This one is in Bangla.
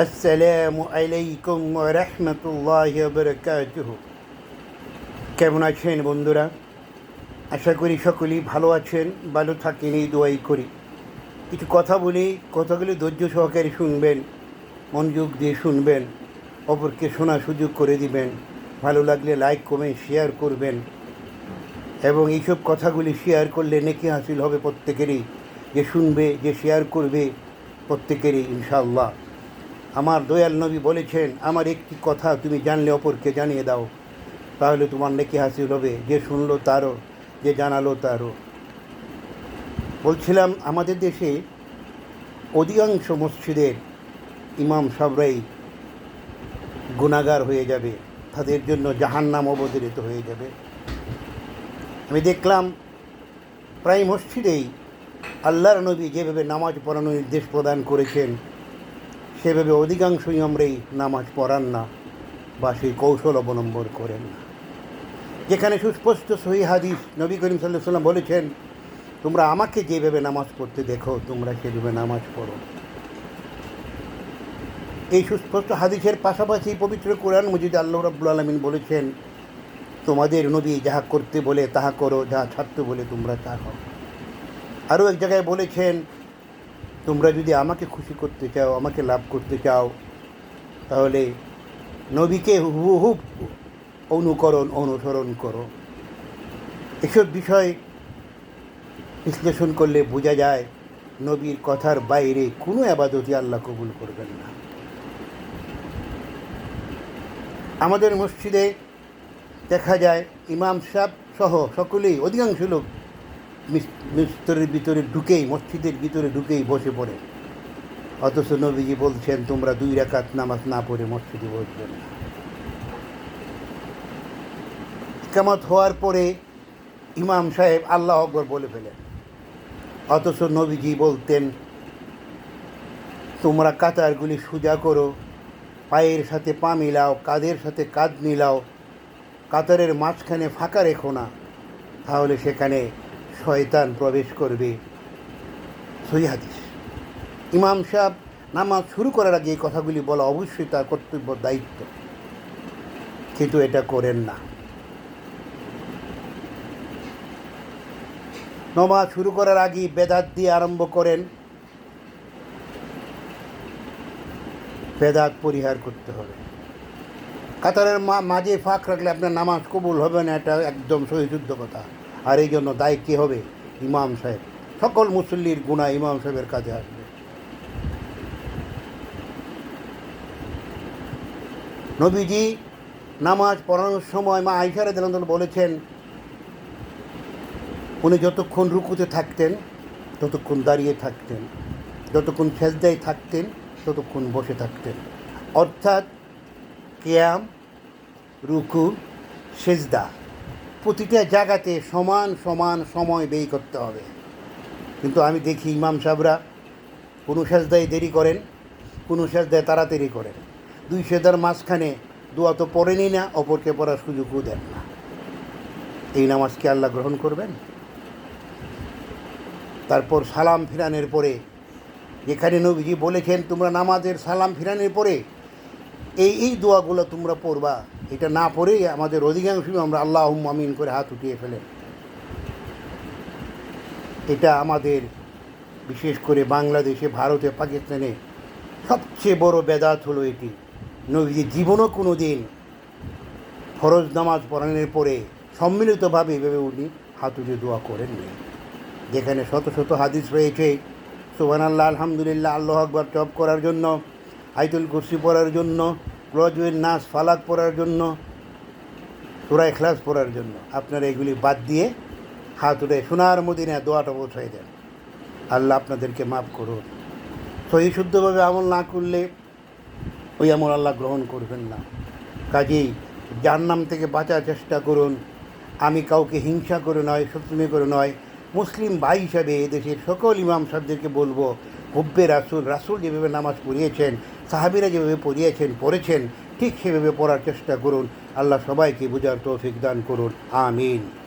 আসসালামু আলাইকুম রহমতুল্লাহ বরকাতুহ কেমন আছেন বন্ধুরা? আশা করি সকলেই ভালো আছেন, ভালো থাকেন, এই দোয়াই করি। কিছু কথা বলি, কথাগুলি ধৈর্য সহকারে শুনবেন, মনোযোগ দিয়ে শুনবেন, অপরকে শোনার সুযোগ করে দিবেন, ভালো লাগলে লাইক কমেন্ট শেয়ার করবেন, এবং এইসব কথাগুলি শেয়ার করলে নেকি হাসিল হবে প্রত্যেকেরই, যে শুনবে, যে শেয়ার করবে প্রত্যেকেরই, ইনশাআল্লাহ। আমার দয়াল নবী বলেছেন, আমার একটি কথা তুমি জানলে অপরকে জানিয়ে দাও। তাহলে তোমার নেকি হাসিল হবে, যে শুনলো তারও, যে জানালো তারও। বলছিলাম, আমাদের দেশে অধিকাংশ মসজিদের ইমাম সাবরাই গুণাগার হয়ে যাবে। তাদের জন্য জাহান্নাম অবতরিত হয়ে যাবে। আমি দেখলাম, প্রায় মসজিদেই আল্লাহর নবী যেভাবে নামাজ পড়ানোর নির্দেশ প্রদান করেছেন সেভাবে অধিকাংশ ইমামরাই নামাজ পড়ান না বা সেই কৌশল অবলম্বন করেন না। যেখানে সুস্পষ্ট সহি হাদিস নবী করিম সাল্লাহ সাল্লাম বলেছেন, তোমরা আমাকে যেভাবে নামাজ পড়তে দেখো, তোমরা সেভাবে নামাজ পড়ো। এই সুস্পষ্ট হাদিসের পাশাপাশি পবিত্র কোরআন মজিদ আল্লাহ রাব্বুল আলমিন বলেছেন, তোমাদের নবী যাহা করতে বলে, তাহা করো যাহা ছাড়তে বলে তোমরা তা হও আরও এক জায়গায় বলেছেন তোমরা যদি আমাকে খুশি করতে চাও, আমাকে লাভ করতে চাও, তাহলে নবীকে হুবহুব অনুকরণ, অনুসরণ করো। এসব বিষয় বিশ্লেষণ করলে বোঝা যায়, নবীর কথার বাইরে কোনো আবাদতি আল্লাহ কবুল করবেন না। আমাদের মসজিদে দেখা যায়, ইমাম সাহেব সহ সকলেই, অধিকাংশ লোক মিস্তরের ভিতরে ঢুকেই, মসজিদের ভিতরে ঢুকেই বসে পড়ে। অথচ নবীজি বলছেন, তোমরা দুই রাকাত নামাজ না পড়ে মসজিদে বসবে না। ইকামত হওয়ার পরে ইমাম সাহেব আল্লাহ আকবর বলে ফেলেন। অথচ নবীজি বলতেন, তোমরা কাতারগুলি সোজা করো, পায়ের সাথে পা মিলাও, কাঁধের সাথে কাঁধ মিলাও, কাতারের মাঝখানে ফাঁকা রেখো না, তাহলে সেখানে শয়তান প্রবেশ করবে। সহি হাদিস। ইমাম সাহেব নামাজ শুরু করার আগে এই কথাগুলি বলা অবশ্যই তার কর্তব্য, দায়িত্ব। কিন্তু এটা করেন না। নমাজ শুরু করার আগে বেদাত দিয়ে আরম্ভ করেন। বেদাত পরিহার করতে হবে। কাতারের মাঝে ফাঁক রাখলে আপনার নামাজ কবুল হবে না, এটা একদম সহিশুদ্ধ কথা। আর এই জন্য দায় কী হবে? ইমাম সাহেব। সকল মুসল্লির গুণা ইমাম সাহেবের কাজে আসবে। নবীজি নামাজ পড়ানোর সময় মা আইসারে দিন বলেছেন, উনি যতক্ষণ রুকুতে থাকতেন, ততক্ষণ দাঁড়িয়ে থাকতেন, যতক্ষণ সেজদায় থাকতেন, ততক্ষণ বসে থাকতেন। অর্থাৎ কেয়াম, রুকু, সেজদা প্রতিটা জায়গাতে সমান সমান সময় ব্যয় করতে হবে। কিন্তু আমি দেখি ইমাম সাহেবরা কোনো সেজদায় দেরি করেন, কোনো সেজদায় তাড়াতাড়ি করেন। দুই সেদার মাঝখানে দোয়া তো পড়েনি না, অপরকে পড়ার সুযোগও দেন না। এই নামাজকে আল্লাহ গ্রহণ করবেন? তারপর সালাম ফিরানের পরে, যেখানে নবীজি বলেছেন, তোমরা নামাজের সালাম ফিরানের পরে এই এই দোয়াগুলো তোমরা পড়বা। এটা না পড়েই আমাদের অধিকাংশ আমরা আল্লাহ আমিন করে হাত উঠিয়ে ফেলেন এটা আমাদের, বিশেষ করে বাংলাদেশে, ভারতে, পাকিস্তানে সবচেয়ে বড় বেদাত হলো এটি। নবীজি জীবনও কোনো দিন ফরজ নামাজ পড়ানোর পরে সম্মিলিতভাবে এভাবে উনি হাত উঠে দোয়া করেননি। যেখানে শত শত হাদিস রয়েছে সুবান আল্লাহ আলহামদুলিল্লাহ, আল্লাহ আকবর জব করার জন্য আইতুল কুরসি পড়ার জন্য রজুয়ের নাচ ফালাক পড়ার জন্য, সুরা এখলাস পড়ার জন্য। আপনারা এগুলি বাদ দিয়ে হাত উঠে সোনার মদিনে দোয়াটা পৌঁছাই দেন। আল্লাহ আপনাদেরকে মাফ করুন। সহি শুদ্ধভাবে আমল না করলে ওই আমল আল্লাহ গ্রহণ করবেন না। কাজেই যার নাম থেকে বাঁচার চেষ্টা করুন। আমি কাউকে হিংসা করে নয়, শত্রুমি করে নয়, মুসলিম ভাই হিসাবে এদেশের সকল ইমাম সাহেবদেরকে বলব হুব্বে রাসুল রাসুল যেভাবে নামাজ পড়িয়েছেন, সাহাবিরা যেভাবে পড়িয়েছেন, পড়েছেন, ঠিক সেভাবে পড়ার চেষ্টা করুন। আল্লাহ সবাইকে বোঝার তৌফিক দান করুন। আমিন।